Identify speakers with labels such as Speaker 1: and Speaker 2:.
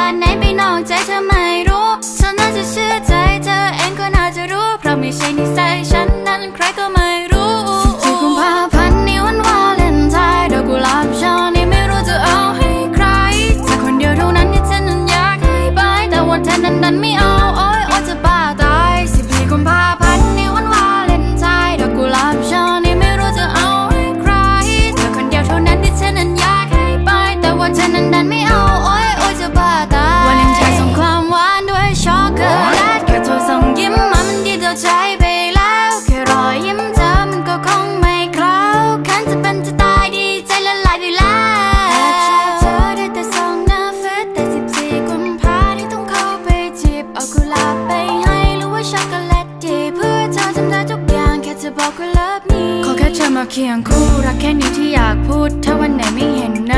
Speaker 1: าไหนไปนอกใจเธอไม่รู้ฉันน่าจะเชื่อใจเธอเองก็น่าจะรู้ เพราะไม่ใช่นิสัยฉันนั้นใครก็ไม่รู้สิบกุมภาพันธ์นี้วันวาเลนไทน์ดอกกุหลาบช่อนี้ไม่รู้จะเอาให้ใครแต่คนเดียวเท่านั้นที่ฉันนั้นอยากให้ไปแต่ว่าเธอนั้นดันไม่ บอกว่า love me ขอแค่เธอมาเคียงคู่ รักแค่นี้ที่อยากพูด ถ้าวันไหนไม่เห็นหน้า